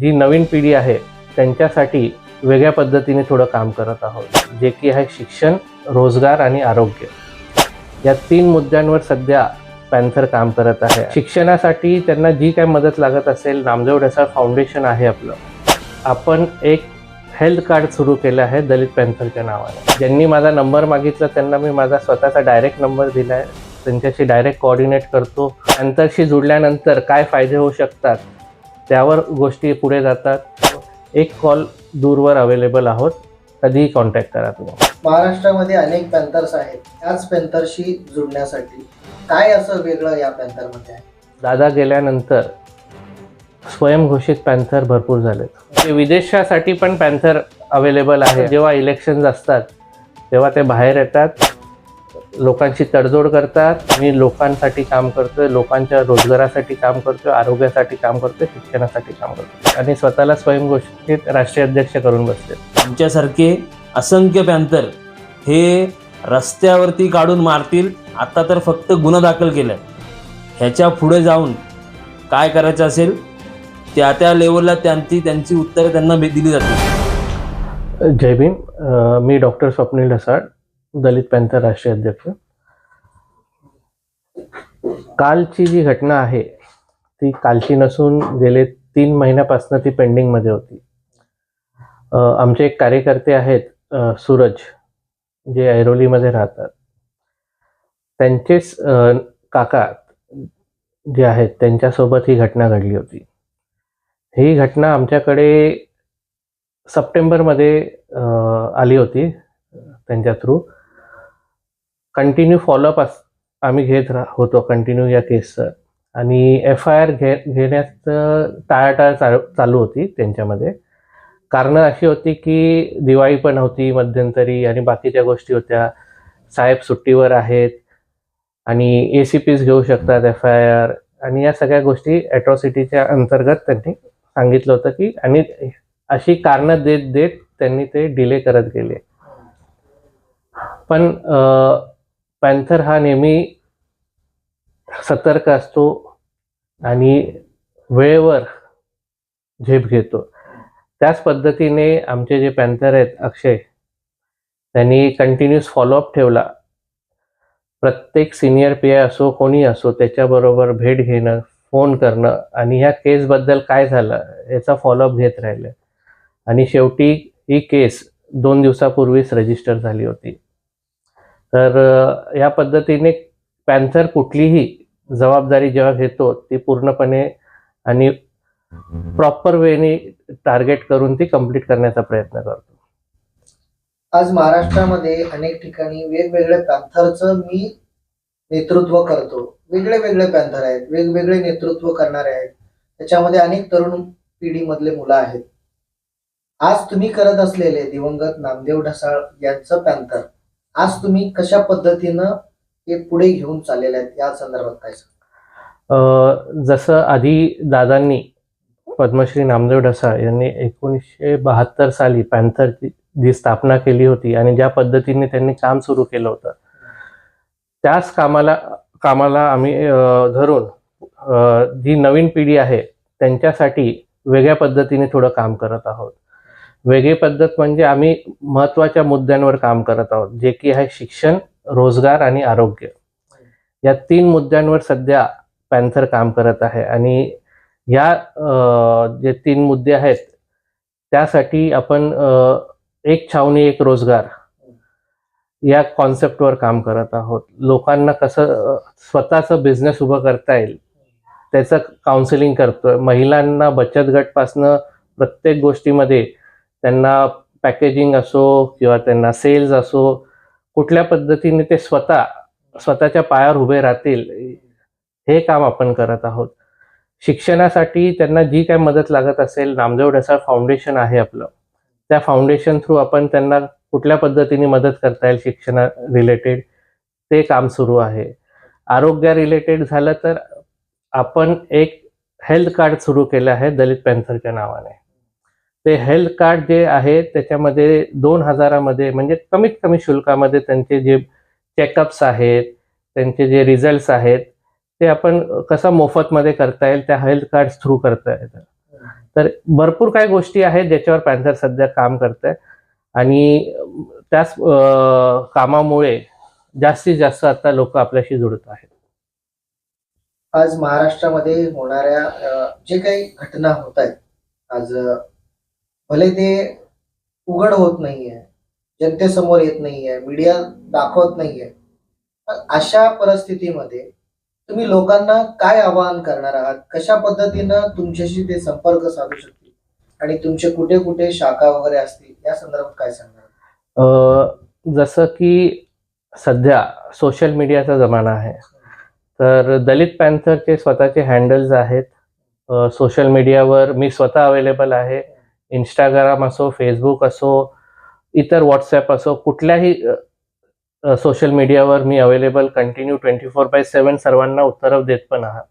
जी नवीन पिढी आहे त्यांच्यासाठी वेगळ्या पद्धतीने थोडं काम करत आहोत जे की आहे शिक्षण रोजगार आणि आरोग्य. या तीन मुद्द्यांवर सध्या पॅन्थर काम करत आहे. शिक्षणासाठी त्यांना जी काय मदत लागत असेल नामदेव ढसाळ फाउंडेशन आहे आपलं. आपण एक हेल्थ कार्ड सुरू केलं आहे दलित पॅन्थरच्या नावाने. ज्यांनी माझा नंबर मागितला त्यांना मी माझा स्वतःचा डायरेक्ट नंबर दिला आहे त्यांच्याशी डायरेक्ट कोऑर्डिनेट करतो. पॅन्थरशी जुडल्यानंतर काय फायदे होऊ शकतात त्यावर गोष्टी पुढे जातात. एक कॉल दूरवर अवेलेबल आहोत. कधीही कॉन्टॅक्ट करा तुम्ही. महाराष्ट्रामध्ये अनेक पॅन्थर्स आहेत. त्याच पॅन्थरशी जुडण्यासाठी काय असं वेगळं या पॅन्थरमध्ये आहे? दादा गेल्यानंतर स्वयंघोषित पॅन्थर भरपूर झालेत. म्हणजे विदेशासाठी पण पॅन्थर अवेलेबल आहे. जेव्हा इलेक्शन्स असतात तेव्हा ते बाहेर येतात. लोकांशी तडजोड करतात मी लोकांसाठी काम करतोय लोकांच्या रोजगारासाठी काम करतोय आरोग्यासाठी काम करतोय शिक्षणासाठी काम करतोय. आणि स्वतःला स्वयंघोषित राष्ट्रीय अध्यक्ष करून बसले. आमच्यासारखे असंख्य पॅन्थर हे रस्त्यावरती काढून मारतील आता तर फक्त गुन्हा दाखल केलाय. ह्याच्या पुढे जाऊन काय करायचं असेल त्या त्या लेवलला त्यांची त्यांची उत्तरं त्यांना दिली जातील. जय भीम मी डॉक्टर स्वप्नील ढसाळ. दलित पॅन्थर राष्ट्रीय अध्यक्ष. कालची जी घटना आहे ती कालची नसून गेले तीन महिन्यापासून ती पेंडिंगमध्ये होती. आमचे एक कार्यकर्ते आहेत सूरज जे ऐरोलीमध्ये राहतात. त्यांचेच काका जे आहेत त्यांच्यासोबत ही घटना घडली होती. ही घटना आमच्याकडे सप्टेंबरमध्ये आली होती त्यांच्या थ्रू. कंटिन्यू फॉलोअप अस आम्ही घेत रा होतो. कंटिन्यू या केसचं आणि एफ आय आर घे घेण्याचं टाळाटाळ चालू चालू होती त्यांच्यामध्ये. कारणं अशी होती की दिवाळी पण होती मध्यंतरी आणि बाकीच्या गोष्टी होत्या. साहेब सुट्टीवर आहेत आणि ए सी पीज घेऊ शकतात एफ आय आर आणि या सगळ्या गोष्टी ॲट्रॉसिटीच्या अंतर्गत त्यांनी सांगितलं होतं की आणि अशी कारणं देत देत त्यांनी ते डिले करत गेले. पण पॅन्थर हा नेहमी सतर्क असतो आणि वेळेवर झेप घेतो. त्याच पद्धतीने आमचे जे पॅन्थर आहेत अक्षय त्यांनी कंटिन्युअस फॉलोअप ठेवला. प्रत्येक सिनियर पी आय असो कोणी असो त्याच्याबरोबर भेट घेणं फोन करणं आणि ह्या केसबद्दल काय झालं याचा फॉलोअप घेत राहिलं. आणि शेवटी ही केस दोन दिवसापूर्वीच रजिस्टर झाली होती. तर या पद्धतीने पॅन्थर कुठलीही जबाबदारी जेव्हा घेतो ती पूर्णपणे आणि प्रॉपर वेने टार्गेट करून ती कंप्लीट करण्याचा प्रयत्न करतो. आज महाराष्ट्रामध्ये अनेक ठिकाणी वेगवेगळ्या पॅन्थरचं मी नेतृत्व करतो. वेगळे वेगळे पॅन्थर आहेत वेगवेगळे नेतृत्व करणारे आहेत. त्याच्यामध्ये अनेक तरुण पिढीमधले मुलं आहेत. आज तुम्ही करत असलेले दिवंगत नामदेव ढसाळ यांचं पॅन्थर आज तुम्ही कशा पद्धतीनं हे पुढे घेऊन चाललेले आहेत? या संदर्भात काय सांग जसं आधी दादांनी पद्मश्री नामदेव ढसाळ यांनी एकोणीसशे बहात्तर साली पॅन्थरची स्थापना केली होती आणि ज्या पद्धतीने त्यांनी काम सुरू केलं होतं त्याच कामाला कामाला आम्ही धरून जी नवीन पिढी आहे त्यांच्यासाठी वेगळ्या पद्धतीने थोडं काम करत आहोत. वेगळी पद्धत म्हणजे आम्ही महत्त्वाच्या मुद्द्यांवर काम करत आहोत जे की आहे शिक्षण रोजगार आणि आरोग्य. या तीन मुद्द्यांवर सध्या पॅन्थर काम करत आहे आणि या जे तीन मुद्दे आहेत त्यासाठी आपण एक छावणी एक रोजगार या कॉन्सेप्टवर काम करत आहोत. लोकांना कसं स्वतःचं बिझनेस उभं करता येईल त्याचं काउन्सिलिंग करतोय. महिलांना बचत गटपासनं प्रत्येक गोष्टीमध्ये त्यांना पॅकेजिंग असो किंवा त्यांना सेल्स असो कुठल्या पद्धतीने ते स्वतः स्वतःच्या पायावर उभे राहतील हे काम आपण करत आहोत. शिक्षणासाठी त्यांना जी काय मदत लागत असेल नामदेव ढसाळ फाउंडेशन आहे आपलं. त्या फाउंडेशन थ्रू आपण त्यांना कुठल्या पद्धतीने मदत करता येईल शिक्षणा रिलेटेड ते काम सुरू आहे. आरोग्या रिलेटेड झालं तर आपण एक हेल्थ कार्ड सुरू केलं आहे दलित पॅन्थरच्या नावाने. ते हेल्थ कार्ड जे आहे त्याच्यामध्ये दोन हजारामध्ये म्हणजे कमीत कमी शुल्कामध्ये त्यांचे जे चेकअप्स आहेत त्यांचे जे रिझल्ट्स आहेत ते आपण कसं मोफतमध्ये करता येईल त्या हेल्थ कार्ड थ्रू करता येतं. तर भरपूर काही गोष्टी आहेत ज्याच्यावर पॅन्थर सध्या काम करत आहे आणि त्याच कामामुळे जास्तीत जास्त आता लोक आपल्याशी जुळत आहेत. आज महाराष्ट्रामध्ये होणाऱ्या जे काही घटना होत आहेत आज भले ते उघड होत नाहीये जनतेसमोर येत नाहीये मीडिया दाखवत नाहीये पण अशा परिस्थितीमध्ये तुम्ही लोकांना काय आवाहन करणार आहात? कशा पद्धतीनं तुमच्याशी ते संपर्क साधू शकतील? आणि तुमचे कुठे कुठे शाखा वगैरे असतील? या संदर्भात काय सांगणार? जसं की सध्या सोशल मीडियाचा जमाना आहे. तर दलित पॅन्थरचे स्वतःचे हँडल्स आहेत. सोशल मीडियावर मी स्वतः अवेलेबल आहे. इंस्टाग्राम असो फेसबुक असो इतर व्हॉट्सॲप असो कुठल्याही सोशल मीडियावर मी available continue twenty four by seven सर्वांना उत्तरं देत पण आहात.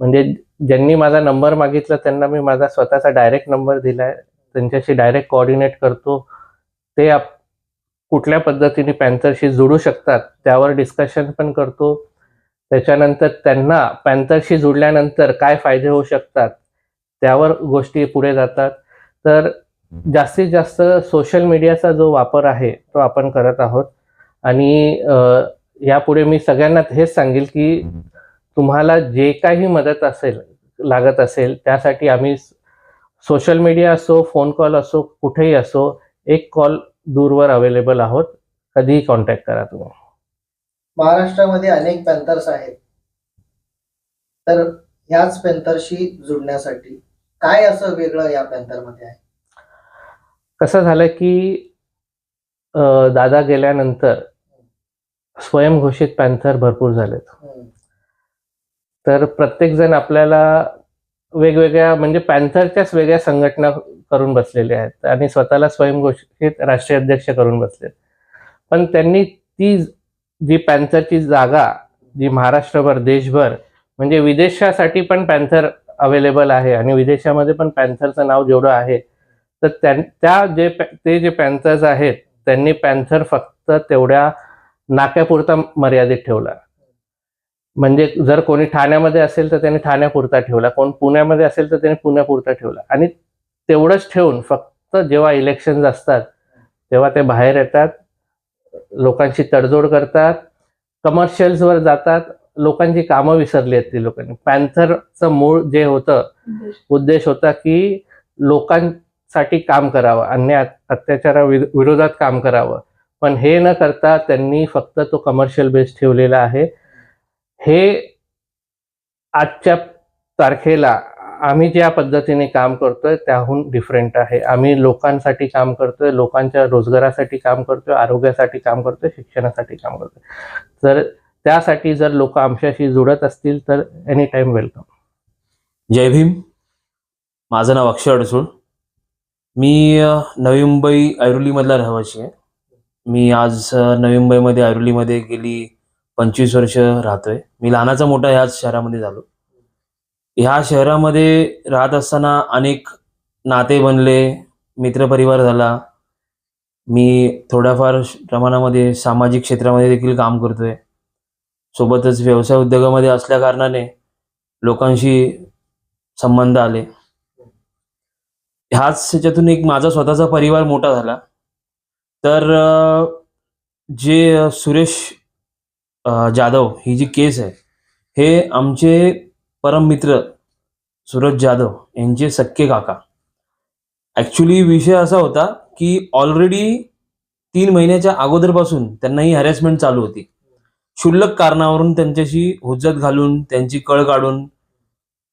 म्हणजे ज्यांनी माझा नंबर मागितला त्यांना मी माझा स्वतःचा डायरेक्ट नंबर दिला आहे त्यांच्याशी डायरेक्ट कोऑर्डिनेट करतो. ते आप कुठल्या पद्धतीने पॅन्थरशी जुडू शकतात त्यावर डिस्कशन पण करतो. त्याच्यानंतर त्यांना पॅन्थरशी जुडल्यानंतर काय फायदे होऊ शकतात त्यावर गोष्टी पुढे जातात. तर जास्तीत जास्त सोशल मीडियाचा जो वापर आहे तो आपण करत आहोत. आणि यापुढे मी सगळ्यांना हेच सांगेल की तुम्हाला जे काही मदत असेल लागत असेल त्यासाठी आम्ही सोशल मीडिया असो फोन कॉल असो कुठेही असो एक कॉल दूरवर अवेलेबल आहोत. कधीही कॉन्टॅक्ट करा तुम्ही. महाराष्ट्रामध्ये अनेक पॅन्थर्स आहेत. तर ह्याच पॅन्थरशी जुडण्यासाठी काय असं वेगळं या पॅन्थरमध्ये आहे? कसं झालं की दादा गेल्यानंतर स्वयंघोषित पॅन्थर भरपूर झालेत. तर प्रत्येकजण आपल्याला वेगवेगळ्या म्हणजे पॅन्थरच्याच वेगळ्या संघटना करून बसलेले आहेत आणि स्वतःला स्वयंघोषित राष्ट्रीय अध्यक्ष करून बसलेत. पण त्यांनी ती जी पॅन्थरची जागा जी महाराष्ट्रभर देशभर म्हणजे विदेशासाठी पण पॅन्थर अवेलेबल आहे. आणि विदेशामध्ये पण पॅन्थरचं नाव जेवढं आहे तर त्या जे पॅ- ते जे पॅन्थर्स आहेत त्यांनी पॅन्थर फक्त तेवढ्या नाक्यापुरता मर्यादित ठेवला. म्हणजे जर कोणी ठाण्यामध्ये असेल तर त्याने ठाण्यापुरता ठेवला. कोण पुण्यामध्ये असेल तर त्याने पुण्यापुरता ठेवला. आणि तेवढंच ठेवून फक्त जेव्हा इलेक्शन्स असतात तेव्हा ते बाहेर येतात लोकांशी तडजोड करतात कमर्शियल्सवर जातात लोकांची कामं विसरली आहेत ती लोकांनी. पॅन्थरचं मूळ जे होतं उद्देश. होता की लोकांसाठी काम करावं अन्याय अत्याचारा विर- विरोधात काम करावं. पण हे न करता त्यांनी फक्त तो कमर्शियल बेस ठेवलेला आहे. हे आजच्या तारखेला आम्ही ज्या पद्धतीने काम करतोय त्याहून डिफरंट आहे. आम्ही लोकांसाठी काम करतोय लोकांच्या रोजगारासाठी काम करतोय आरोग्यासाठी काम करतोय शिक्षणासाठी काम करतोय. तर त्यासाठी जर लोक आमच्याशी जुळत असतील तर एनी टाइम वेलकम जय भीम. माझं नाव अक्षय अडसूळ. मी नवी मुंबई ऐरोलीमधला रहिवाशी आहे. मी आज नवी मुंबईमध्ये ऐरोलीमध्ये गेली पंचवीस वर्ष राहतोय. मी लहानाचा मोठा ह्याच शहरामध्ये झालो. ह्या शहरामध्ये राहत असताना अनेक नाते बनले मित्रपरिवार झाला. मी थोड्याफार प्रमाणामध्ये सामाजिक क्षेत्रामध्ये देखील काम करतोय. सोबतच व्यवसाय उद्योगामध्ये असल्या कारणाने लोकांशी संबंध आले. ह्याच ह्याच्यातून एक माझा स्वतःचा परिवार मोठा झाला. तर जे सुरेश जाधव ही जी केस आहे हे आमचे परम मित्र सूरज जाधव यांचे सक्के काका. ॲक्च्युली विषय असा होता की ऑलरेडी तीन महिन्याच्या अगोदरपासून त्यांना ही हॅरेसमेंट चालू होती. क्षुल्लक कारणावरून त्यांच्याशी हुज्जत घालून त्यांची कळ काढून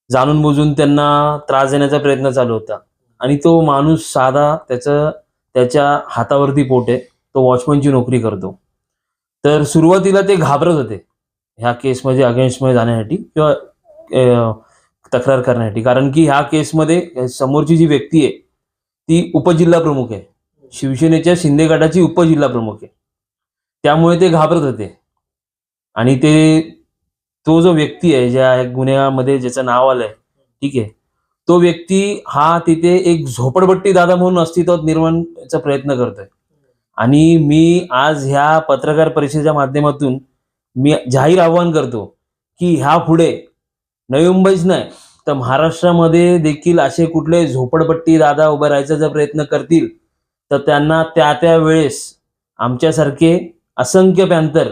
जाणून बुजून त्यांना त्रास देण्याचा प्रयत्न चालू होता. आणि तो माणूस साधा त्याचं त्याच्या हातावरती पोट आहे तो वॉचमनची नोकरी करतो. तर सुरुवातीला ते घाबरत होते ह्या केसमध्ये अगेन्स्टमध्ये जाण्यासाठी किंवा तक्रार करण्यासाठी. कारण की ह्या केसमध्ये समोरची जी व्यक्ती आहे ती उपजिल्हा प्रमुख आहे. शिवसेनेच्या शिंदे गटाची उपजिल्हा प्रमुख आहे. त्यामुळे ते घाबरत होते. आणि ते तो जो व्यक्ती आहे ज्या गुन्ह्यामध्ये ज्याचं नाव आलंय ठीक आहे तो व्यक्ती हा तिथे एक झोपडपट्टी दादा म्हणून अस्तित्वात निर्माणचा प्रयत्न करतोय. आणि मी आज ह्या पत्रकार परिषदेच्या माध्यमातून मी जाहीर आवाहन करतो की ह्या पुढे नवी मुंबईच नाही तर महाराष्ट्रामध्ये देखील असे कुठले झोपडपट्टी दादा उभं राहायचा प्रयत्न करतील तर त्यांना त्या त्या वेळेस आमच्यासारखे असंख्य पॅन्थर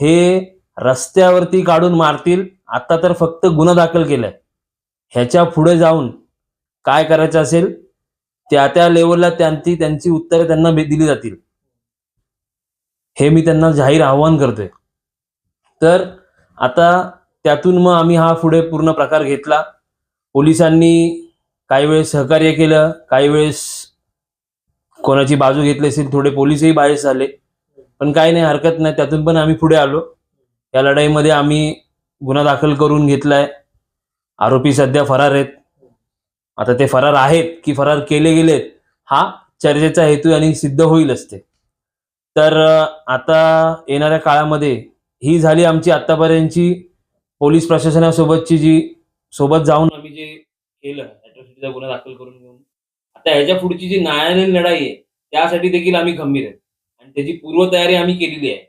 हे रस्त्यावरती काढून मारतील. आता तर फक्त गुन्हा दाखल केलाय. ह्याच्या पुढे जाऊन काय करायचं असेल? त्या त्या लेवलला त्यांची त्यांची उत्तरे त्यांना दिली जातील. हे मी त्यांना जाहीर आव्हान करतोय. तर आता त्यातून मग आम्ही हा पुढे पूर्ण प्रकार घेतला. पोलिसांनी काही वेळेस सहकार्य केलं काही वेळेस कोणाची बाजू घेतली असेल थोडे पोलीसही बाहेर झाले पण काही नाही हरकत नाही. त्यातून पण आम्ही पुढे आलो. या लढाईमध्ये आम्ही गुन्हा दाखल करून घेतलाय. आरोपी सध्या फरार आहेत. आता ते फरार आहेत की फरार केले गेलेत हा चर्चेचा हेतू आणि सिद्ध होईलच ते तर आता येणाऱ्या काळामध्ये ही झाली आमची आतापर्यंतची पोलीस प्रशासनासोबतची जी सोबत जाऊन आम्ही जे केलं अॅट्रॉसिटीचा गुन्हा दाखल करून घेऊन आता ह्याच्या पुढची जी न्यायालयीन लढाई आहे त्यासाठी देखील आम्ही खंबीर आहे आणि त्याची पूर्वतयारी आम्ही केलेली आहे.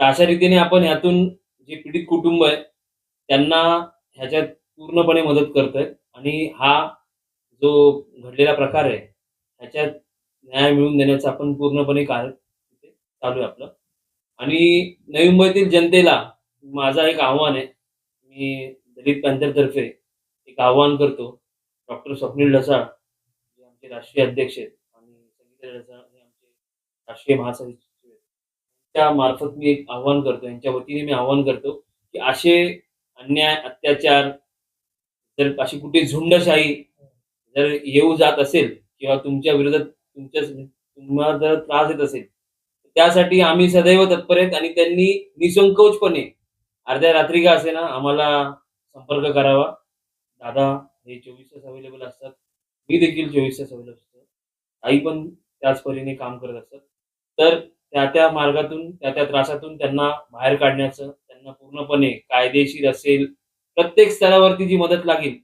तर अशा रीतीने आपण ह्यातून जे पीडित कुटुंब आहे त्यांना ह्याच्यात पूर्णपणे मदत करतोय. आणि हा जो घडलेला प्रकार आहे ह्याच्यात न्याय मिळवून देण्याचं आपण पूर्णपणे कार्य तिथे चालू आहे आपलं. आणि नवी मुंबईतील जनतेला माझा एक आव्हान आहे. मी दलित पॅन्थरतर्फे एक आव्हान करतो. डॉक्टर स्वप्नील ढसाळ जे आमचे राष्ट्रीय अध्यक्ष आहेत. आणि संगीता ढसाळ हे आमचे राष्ट्रीय महासचिव त्या मार्फत मी एक आव्हान करतो यांच्या वतीने मी आव्हान करतो की असे अन्याय अत्याचार जर अशी कुठे झुंडशाही जर येऊ जात असेल किंवा तुमच्या विरोधात तुमच्या तुम्हाला जर त्रास येत असेल त्यासाठी आम्ही सदैव तत्पर आहेत आणि त्यांनी निसंकोचपणे अर्ध्या रात्री का असे ना आम्हाला संपर्क करावा. दादा हे चोवीस तास अवेलेबल असतात. मी देखील चोवीस तास अवेलेबल असतो. आई पण त्याच परीने काम करत असतात. तर त्या त्या मार्गातून त्या त्या त्रासातून त्यांना बाहेर काढण्याचं त्यांना पूर्णपणे कायदेशीर असेल प्रत्येक स्तरावरती जी मदत लागेल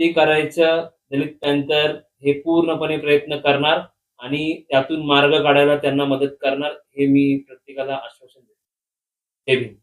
ती करायचं दलित पॅन्थर हे पूर्णपणे प्रयत्न करणार आणि त्यातून मार्ग काढायला त्यांना मदत करणार हे मी प्रत्येकाला आश्वासन देतो. हे भीम.